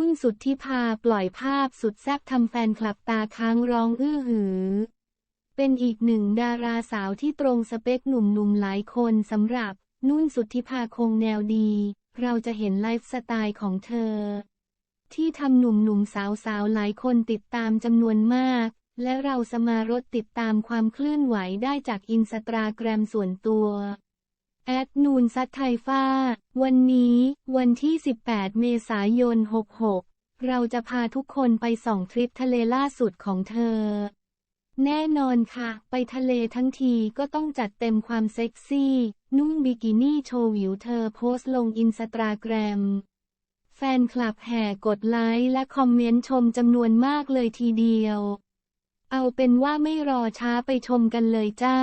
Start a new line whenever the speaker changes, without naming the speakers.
นุ่นสุดที่พาปล่อยภาพสุดแซ่บทำแฟนคลับตาค้างร้องอื้อหือ เป็นอีกหนึ่งดาราสาวที่ตรงสเปคหนุ่มๆหลายคนสำหรับ นุ่นสุดที่พาคงแนวดี เราจะเห็นไลฟ์สไตล์ของเธอ ที่ทำหนุ่มๆสาวๆหลายคนติดตามจำนวนมาก และเราสมารถติดตามความเคลื่อนไหวได้จากอินสตาแกรมส่วนตัว แอดนูนซัดไทฟ้า วันนี้ วันที่ 18 เมษายน 66 เราจะพาทุกคนไปส่องทริปทะเลล่าสุดของเธอ แน่นอนค่ะ ไปทะเลทั้งทีก็ต้องจัดเต็มความเซ็กซี่ นุ่งบิกินี่โชว์วิวเธอโพสต์ลงอินสตาแกรม แฟนคลับแห่กดไลค์และคอมเมนต์ชมจำนวนมากเลยทีเดียว เอาเป็นว่าไม่รอช้าไปชมกันเลยจ้า